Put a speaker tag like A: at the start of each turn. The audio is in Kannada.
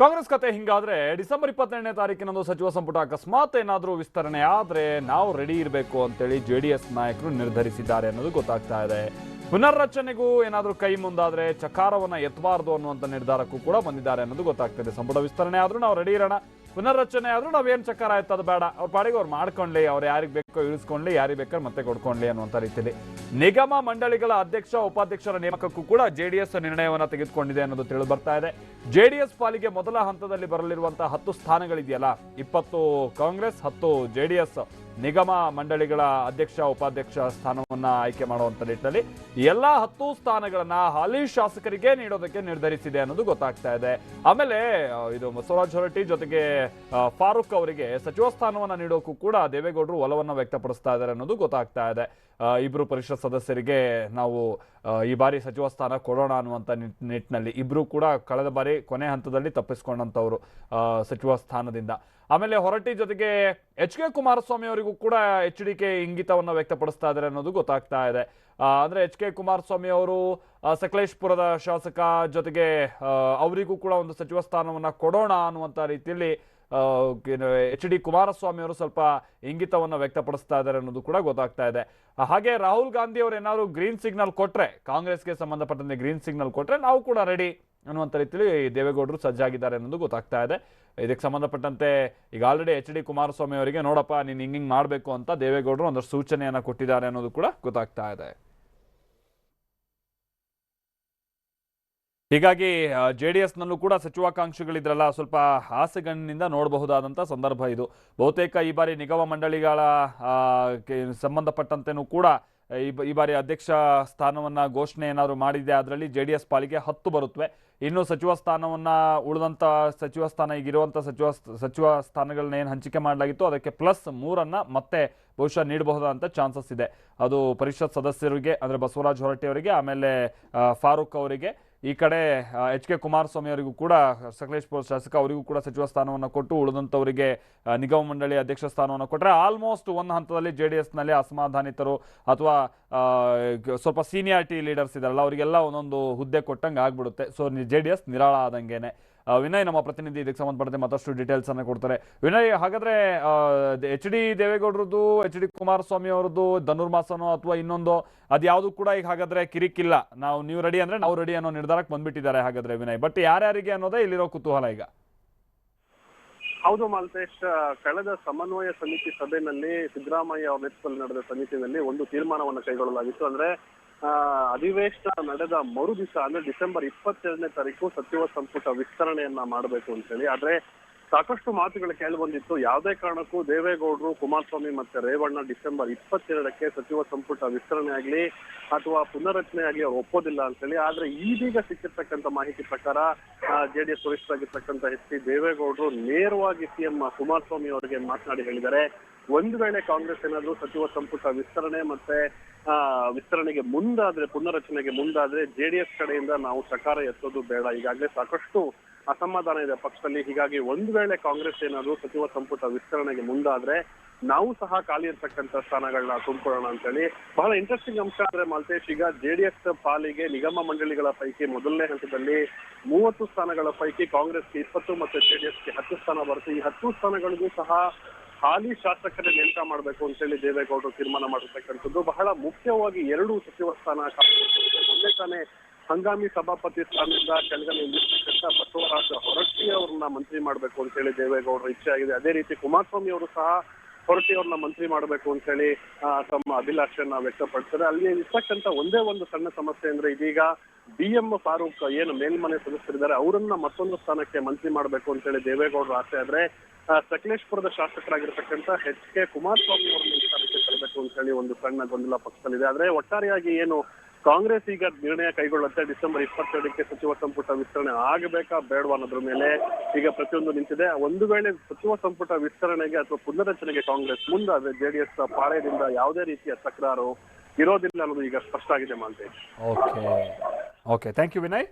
A: ಕಾಂಗ್ರೆಸ್ ಕತೆ ಹಿಂಗಾದ್ರೆ ಡಿಸೆಂಬರ್ ಇಪ್ಪತ್ತೆರಡನೇ ತಾರೀಕಿನಂದು ಸಚಿವ ಸಂಪುಟ ಅಕಸ್ಮಾತ್ ಏನಾದರೂ ವಿಸ್ತರಣೆ ಆದರೆ ನಾವು ರೆಡಿ ಇರಬೇಕು ಅಂತೇಳಿ ಜೆ ಡಿ ಎಸ್ ನಾಯಕರು ನಿರ್ಧರಿಸಿದ್ದಾರೆ ಅನ್ನೋದು ಗೊತ್ತಾಗ್ತಾ ಇದೆ. ಪುನರ್ರಚನೆಗೂ ಏನಾದರೂ ಕೈ ಮುಂದಾದರೆ ಚಕಾರವನ್ನು ಎತ್ತಬಾರದು ಅನ್ನುವಂಥ ನಿರ್ಧಾರಕ್ಕೂ ಕೂಡ ಬಂದಿದ್ದಾರೆ ಅನ್ನೋದು ಗೊತ್ತಾಗ್ತಿದೆ ಸಂಪುಟ ವಿಸ್ತರಣೆ ಆದರೂ ನಾವು ರೆಡಿ ಇರೋಣ. ಪುನರ್ರಚನೆ ಆದ್ರೂ ನಾವೇನು ಚಕ್ಕರ ಆಯ್ತು, ಅದು ಬೇಡ. ಅವ್ರ ಪಾಡಿಗೆ ಅವ್ರು ಮಾಡ್ಕೊಳ್ಳಿ ಅವ್ರು ಯಾರಿಗೆ ಬೇಕೋ ಇಳಿಸ್ಕೊಳ್ಳಿ ಯಾರಿಗೆ ಬೇಕಾದ್ರೆ ಮತ್ತೆ ಕೊಡ್ಕೊಳ್ಳಿ ಅನ್ನುವಂಥ ರೀತಿಯಲ್ಲಿ ನಿಗಮ ಮಂಡಳಿಗಳ ಅಧ್ಯಕ್ಷ, ಉಪಾಧ್ಯಕ್ಷರ ನೇಮಕಕ್ಕೂ ಕೂಡ ಜೆ ಡಿ ಎಸ್ ನಿರ್ಣಯವನ್ನು ತೆಗೆದುಕೊಂಡಿದೆ ಅನ್ನೋದು ತಿಳಿದು ಬರ್ತಾ ಇದೆ. ಎಸ್ ಪಾಲಿಗೆ ಮೊದಲ ಹಂತದಲ್ಲಿ ಬರಲಿರುವಂತಹ ಹತ್ತು ಸ್ಥಾನಗಳಿದೆಯಲ್ಲ, ಇಪ್ಪತ್ತು ಕಾಂಗ್ರೆಸ್, ಹತ್ತು ಜೆಡಿಎಸ್. ನಿಗಮ ಮಂಡಳಿಗಳ ಅಧ್ಯಕ್ಷ, ಉಪಾಧ್ಯಕ್ಷ ಸ್ಥಾನವನ್ನ ಆಯ್ಕೆ ಮಾಡುವಂತ ನಿಟ್ಟಿನಲ್ಲಿ ಎಲ್ಲಾ ಹತ್ತು ಸ್ಥಾನಗಳನ್ನ ಹಾಲಿ ಶಾಸಕರಿಗೆ ನೀಡೋದಕ್ಕೆ ನಿರ್ಧರಿಸಿದೆ ಅನ್ನೋದು ಗೊತ್ತಾಗ್ತಾ ಇದೆ. ಆಮೇಲೆ ಇದು ಬಸವರಾಜ್ ಹೊರಟ್ಟಿ ಜೊತೆಗೆ ಫಾರೂಕ್ ಅವರಿಗೆ ಸಚಿವ ಸ್ಥಾನವನ್ನ ನೀಡೋಕ್ಕೂ ಕೂಡ ದೇವೇಗೌಡರು ಒಲವನ್ನ ವ್ಯಕ್ತಪಡಿಸ್ತಾ ಇದ್ದಾರೆ ಅನ್ನೋದು ಗೊತ್ತಾಗ್ತಾ ಇದೆ. ಆ, ಇಬ್ರು ಪರಿಷತ್ ಸದಸ್ಯರಿಗೆ ನಾವು ಈ ಬಾರಿ ಸಚಿವ ಸ್ಥಾನ ಕೊಡೋಣ ಅನ್ನುವಂಥ ನಿಟ್- ನಿಟ್ಟಿನಲ್ಲಿ ಇಬ್ರು ಕೂಡ ಕಳೆದ ಬಾರಿ ಕೊನೆ ಹಂತದಲ್ಲಿ ತಪ್ಪಿಸ್ಕೊಂಡಂಥವ್ರು ಸಚಿವ ಸ್ಥಾನದಿಂದ. ಆಮೇಲೆ ಹೊರಟಿ ಜೊತೆಗೆ ಎಚ್ ಕೆ ಕುಮಾರಸ್ವಾಮಿ ಅವರಿಗೂ ಕೂಡ ಎಚ್ ಡಿ ಕೆ ಇಂಗಿತವನ್ನು ವ್ಯಕ್ತಪಡಿಸ್ತಾ ಇದ್ದಾರೆ ಅನ್ನೋದು ಗೊತ್ತಾಗ್ತಾ ಇದೆ. ಅಂದರೆ ಎಚ್ ಕೆ ಕುಮಾರಸ್ವಾಮಿ ಅವರು ಸಕಲೇಶ್ಪುರದ ಶಾಸಕ ಜೊತೆಗೆ ಅವರಿಗೂ ಕೂಡ ಒಂದು ಸಚಿವ ಸ್ಥಾನವನ್ನ ಕೊಡೋಣ ಅನ್ನುವಂಥ ರೀತಿಯಲ್ಲಿ ಎಚ್ ಡಿ ಕುಮಾರಸ್ವಾಮಿ ಅವರು ಸ್ವಲ್ಪ ಇಂಗಿತವನ್ನು ವ್ಯಕ್ತಪಡಿಸ್ತಾ ಇದ್ದಾರೆ ಅನ್ನೋದು ಕೂಡ ಗೊತ್ತಾಗ್ತಾ ಇದೆ. ಹಾಗೆ ರಾಹುಲ್ ಗಾಂಧಿ ಅವರು ಏನಾದ್ರು ಗ್ರೀನ್ ಸಿಗ್ನಲ್ ಕೊಟ್ರೆ, ಕಾಂಗ್ರೆಸ್ಗೆ ಸಂಬಂಧಪಟ್ಟಂತೆ ಗ್ರೀನ್ ಸಿಗ್ನಲ್ ಕೊಟ್ರೆ ನಾವು ಕೂಡ ರೆಡಿ ಅನ್ನುವಂಥ ರೀತಿಯಲ್ಲಿ ದೇವೇಗೌಡರು ಸಜ್ಜಾಗಿದ್ದಾರೆ ಅನ್ನೋದು ಗೊತ್ತಾಗ್ತಾ ಇದೆ. ಇದಕ್ಕೆ ಸಂಬಂಧಪಟ್ಟಂತೆ ಈಗ ಆಲ್ರೆಡಿ ಎಚ್ ಡಿ ಕುಮಾರಸ್ವಾಮಿ ಅವರಿಗೆ ನೋಡಪ್ಪ ನೀನು ಹಿಂಗೆ ಮಾಡಬೇಕು ಅಂತ ದೇವೇಗೌಡರು ಒಂದಷ್ಟು ಸೂಚನೆಯನ್ನು ಕೊಟ್ಟಿದ್ದಾರೆ ಅನ್ನೋದು ಕೂಡ ಗೊತ್ತಾಗ್ತಾ ಇದೆ. ಹೀಗಾಗಿ ಜೆ ಡಿ ಎಸ್ನಲ್ಲೂ ಕೂಡ ಸಚಿವಾಕಾಂಕ್ಷಿಗಳಿದ್ರಲ್ಲ, ಸ್ವಲ್ಪ ಹಾಸ್ಯಗಣ್ಣಿನಿಂದ ನೋಡಬಹುದಾದಂಥ ಸಂದರ್ಭ ಇದು. ಬಹುತೇಕ ಈ ಬಾರಿ ನಿಗಮ ಮಂಡಳಿಗಳ ಸಂಬಂಧಪಟ್ಟಂತೆಯೂ ಕೂಡ ಈ ಬಾರಿ ಅಧ್ಯಕ್ಷ ಸ್ಥಾನವನ್ನು ಘೋಷಣೆ ಏನಾದರೂ ಮಾಡಿದೆ, ಅದರಲ್ಲಿ ಜೆ ಡಿ ಎಸ್ ಪಾಲಿಗೆ ಹತ್ತು ಬರುತ್ತವೆ ಇನ್ನು ಸಚಿವ ಸ್ಥಾನವನ್ನು ಉಳಿದಂಥ ಸಚಿವ ಸ್ಥಾನ ಈಗಿರುವಂಥ ಸಚಿವ ಸಚಿವ ಸ್ಥಾನಗಳನ್ನ ಏನು ಹಂಚಿಕೆ ಮಾಡಲಾಗಿತ್ತು, ಅದಕ್ಕೆ ಪ್ಲಸ್ ಮೂರನ್ನು ಮತ್ತೆ ಬಹುಶಃ ನೀಡಬಹುದಾದಂಥ ಚಾನ್ಸಸ್ ಇದೆ. ಅದು ಪರಿಷತ್ ಸದಸ್ಯರಿಗೆ, ಅಂದರೆ ಬಸವರಾಜ್ ಹೊರಟ್ಟಿ ಅವರಿಗೆ, ಆಮೇಲೆ ಫಾರೂಕ್ ಅವರಿಗೆ ಈ ಕಡೆ ಎಚ್ ಕೆ ಕುಮಾರಸ್ವಾಮಿ ಅವರಿಗೂ ಕೂಡ ಸಕಲೇಶ್ಪುರ ಶಾಸಕ ಅವರಿಗೂ ಕೂಡ ಸಚಿವ ಸ್ಥಾನವನ್ನು ಕೊಟ್ಟು ಉಳಿದಂಥವರಿಗೆ ನಿಗಮ ಮಂಡಳಿ ಅಧ್ಯಕ್ಷ ಸ್ಥಾನವನ್ನು ಕೊಟ್ಟರೆ ಆಲ್ಮೋಸ್ಟ್ ಒಂದು ಹಂತದಲ್ಲಿ ಜೆ ಡಿ ಎಸ್ನಲ್ಲಿ ಅಸಮಾಧಾನಿತರು ಅಥವಾ ಸ್ವಲ್ಪ ಸೀನಿಯಾರಿಟಿ ಲೀಡರ್ಸ್ ಇದಾರಲ್ಲ ಅವರಿಗೆಲ್ಲ ಒಂದೊಂದು ಹುದ್ದೆ ಕೊಟ್ಟಂಗೆ ಆಗ್ಬಿಡುತ್ತೆ ಸೊ ಜೆ ಡಿ ಎಸ್ ನಿರಾಳ ಆದಂಗೆನೆ. ಆ, ವಿನಯ್ ನಮ್ಮ ಪ್ರತಿನಿಧಿ, ಇದಕ್ಕೆ ಸಂಬಂಧಪಟ್ಟಂತೆ ಮತ್ತಷ್ಟು ಡೀಟೇಲ್ಸ್ ಅನ್ನು ಕೊಡ್ತಾರೆ. ವಿನಯ್, ಹಾಗಾದ್ರೆ ಎಚ್ ಡಿ ದೇವೇಗೌಡರದ್ದು ಎಚ್ ಡಿ ಕುಮಾರಸ್ವಾಮಿ ಅವರದ್ದು ಧನುರ್ಮಾಸನೋ ಅಥವಾ ಇನ್ನೊಂದು, ಅದ್ಯಾವುದು ಕೂಡ ಈಗ ಹಾಗಾದ್ರೆ ಕಿರಿಕಿಲ್ಲ. ನಾವು ನೀವು ರೆಡಿ ಅಂದ್ರೆ ನಾವು ರೆಡಿ ಅನ್ನೋ ನಿರ್ಧಾರಕ್ಕೆ ಬಂದ್ಬಿಟ್ಟಿದ್ದಾರೆ ಹಾಗಾದ್ರೆ ವಿನಯ್. ಬಟ್ ಯಾರ್ಯಾರಿಗೆ ಅನ್ನೋದೇ ಇಲ್ಲಿರೋ ಕುತೂಹಲ ಈಗ.
B: ಹೌದು ಮಾಲ್ತೇಶ್ ಕಳೆದ ಸಮನ್ವಯ ಸಮಿತಿ ಸಭೆಯಲ್ಲಿ ಸಿದ್ದರಾಮಯ್ಯ ಅವರ ನೇತೃತ್ವದಲ್ಲಿ ನಡೆದ ಸಮಿತಿಯಲ್ಲಿ ಒಂದು ತೀರ್ಮಾನವನ್ನು ಕೈಗೊಳ್ಳಲಾಗಿತ್ತು. ಅಂದ್ರೆ ಅಧಿವೇಶನ ನಡೆದ ಮರು ದಿವಸ ಅಂದ್ರೆ ಡಿಸೆಂಬರ್ ಇಪ್ಪತ್ತೆರಡನೇ ತಾರೀಕು ಸಚಿವ ಸಂಪುಟ ವಿಸ್ತರಣೆಯನ್ನ ಮಾಡಬೇಕು ಅಂತ ಹೇಳಿ ಆದ್ರೆ ಸಾಕಷ್ಟು ಮಾತುಗಳು ಕೇಳಿ ಬಂದಿತ್ತು. ಯಾವುದೇ ಕಾರಣಕ್ಕೂ ದೇವೇಗೌಡರು, ಕುಮಾರಸ್ವಾಮಿ ಮತ್ತೆ ರೇವಣ್ಣ ಡಿಸೆಂಬರ್ ಇಪ್ಪತ್ತೆರಡಕ್ಕೆ ಸಚಿವ ಸಂಪುಟ ವಿಸ್ತರಣೆ ಆಗಲಿ ಅಥವಾ ಪುನರ್ರಚನೆ ಆಗಲಿ ಅವ್ರು ಒಪ್ಪೋದಿಲ್ಲ ಅಂತ ಹೇಳಿ ಆದ್ರೆ ಈಗೀಗ ಸಿಕ್ಕಿರ್ತಕ್ಕಂಥ ಮಾಹಿತಿ ಪ್ರಕಾರ ಜೆಡಿಎಸ್ ವರಿಷ್ಠರಾಗಿರ್ತಕ್ಕಂಥ ಎಚ್ ಡಿ ದೇವೇಗೌಡರು ನೇರವಾಗಿ ಸಿಎಂ ಕುಮಾರಸ್ವಾಮಿ ಅವರಿಗೆ ಮಾತನಾಡಿ ಹೇಳಿದ್ದಾರೆ. ಒಂದು ವೇಳೆ ಕಾಂಗ್ರೆಸ್ ಏನಾದರೂ ಸಚಿವ ಸಂಪುಟ ವಿಸ್ತರಣೆ ಮತ್ತೆ ವಿಸ್ತರಣೆಗೆ ಮುಂದಾದ್ರೆ ಪುನರ್ರಚನೆಗೆ ಮುಂದಾದ್ರೆ ಜೆಡಿಎಸ್ ಕಡೆಯಿಂದ ನಾವು ಸಕಾರ ಎತ್ತೋದು ಬೇಡ. ಈಗಾಗಲೇ ಸಾಕಷ್ಟು ಅಸಮಾಧಾನ ಇದೆ ಪಕ್ಷದಲ್ಲಿ. ಹೀಗಾಗಿ ಒಂದು ವೇಳೆ ಕಾಂಗ್ರೆಸ್ ಏನಾದ್ರು ಸಚಿವ ಸಂಪುಟ ವಿಸ್ತರಣೆಗೆ ಮುಂದಾದ್ರೆ ನಾವು ಸಹ ಖಾಲಿ ಇರ್ತಕ್ಕಂಥ ಸ್ಥಾನಗಳನ್ನ ತುಂಬಿಕೊಳ್ಳೋಣ ಅಂತ ಹೇಳಿ ಬಹಳ ಇಂಟ್ರೆಸ್ಟಿಂಗ್ ಅಂಶ ಅಂದ್ರೆ ಮಾಲ್ತೇಶ್, ಈಗ ಜೆಡಿಎಸ್ ಪಾಲಿಗೆ ನಿಗಮ ಮಂಡಳಿಗಳ ಪೈಕಿ ಮೊದಲನೇ ಹಂತದಲ್ಲಿ ಮೂವತ್ತು ಸ್ಥಾನಗಳ ಪೈಕಿ ಕಾಂಗ್ರೆಸ್ಗೆ ಇಪ್ಪತ್ತು ಮತ್ತು ಜೆಡಿಎಸ್ಗೆ ಹತ್ತು ಸ್ಥಾನ ಬರುತ್ತೆ. ಈ ಹತ್ತು ಸ್ಥಾನಗಳಿಗೂ ಸಹ ಹಾಲಿ ಶಾಸಕರೇ ನೇಮಕ ಮಾಡಬೇಕು ಅಂತ ಹೇಳಿ ದೇವೇಗೌಡರು ತೀರ್ಮಾನ ಮಾಡಿರ್ತಕ್ಕಂಥದ್ದು ಬಹಳ ಮುಖ್ಯವಾಗಿ ಎರಡು ಸಚಿವ ಸ್ಥಾನ ತಾನೇ ಹಂಗಾಮಿ ಸಭಾಪತಿ ಸ್ಥಾನದಿಂದ ಕೆಳಗಡೆ ನಿಲ್ಲಿಸ್ತಕ್ಕಂಥ ಬಸವರಾಜ ಹೊರಟ್ಟಿ ಅವ್ರನ್ನ ಮಂತ್ರಿ ಮಾಡಬೇಕು ಅಂತ ಹೇಳಿ ದೇವೇಗೌಡರ ಇಚ್ಛೆ ಆಗಿದೆ. ಅದೇ ರೀತಿ ಕುಮಾರಸ್ವಾಮಿ ಅವರು ಸಹ ಹೊರಟಿ ಅವ್ರನ್ನ ಮಂತ್ರಿ ಮಾಡಬೇಕು ಅಂತ ಹೇಳಿ ತಮ್ಮ ಅಭಿಲಾಷೆಯನ್ನ ವ್ಯಕ್ತಪಡಿಸ್ತಾರೆ ಅಲ್ಲಿ ಇರ್ತಕ್ಕಂಥ ಒಂದೇ ಒಂದು ಸಣ್ಣ ಸಮಸ್ಯೆ ಅಂದ್ರೆ ಇದೀಗ ಬಿ ಎಂ ಫಾರೂಕ್ ಏನು ಮೇಲ್ಮನೆ ಸದಸ್ಯರಿದ್ದಾರೆ, ಅವರನ್ನ ಮತ್ತೊಂದು ಸ್ಥಾನಕ್ಕೆ ಮಂತ್ರಿ ಮಾಡಬೇಕು ಅಂತ ಹೇಳಿ ದೇವೇಗೌಡರು ಆಸೆ ಆದ್ರೆ ಸಕಲೇಶ್ಪುರದ ಶಾಸಕರಾಗಿರ್ತಕ್ಕಂಥ ಎಚ್ ಕೆ ಕುಮಾರಸ್ವಾಮಿ ಅವರನ್ನ ಸ್ಥಾನಕ್ಕೆ ತರಬೇಕು ಅಂತ ಹೇಳಿ ಒಂದು ಸಣ್ಣ ಗೊಂದಲ ಪಕ್ಷದಲ್ಲಿದೆ. ಆದ್ರೆ ಒಟ್ಟಾರೆಯಾಗಿ ಏನು ಕಾಂಗ್ರೆಸ್ ಈಗ ನಿರ್ಣಯ ಕೈಗೊಳ್ಳುತ್ತೆ. ಡಿಸೆಂಬರ್ ಇಪ್ಪತ್ತೆರಡಕ್ಕೆ ಸಚಿವ ಸಂಪುಟ ವಿಸ್ತರಣೆ ಆಗಬೇಕಾ ಬೇಡವಾ ಅನ್ನೋದ್ರ ಮೇಲೆ ಈಗ ಪ್ರತಿಯೊಂದು ನಿಂತಿದೆ. ಒಂದು ವೇಳೆ ಸಚಿವ ಸಂಪುಟ ವಿಸ್ತರಣೆಗೆ ಅಥವಾ ಪುನರಚನೆಗೆ ಕಾಂಗ್ರೆಸ್ ಮುಂದಾದ್ರೆ ಜೆಡಿಎಸ್ ಪಾಳೆಯದಿಂದ ಯಾವುದೇ ರೀತಿಯ ತಕರಾರು ಇರೋದಿಲ್ಲ ಅನ್ನೋದು ಈಗ ಸ್ಪಷ್ಟ ಆಗಿದೆ Malthesh
A: okay okay thank you Vinay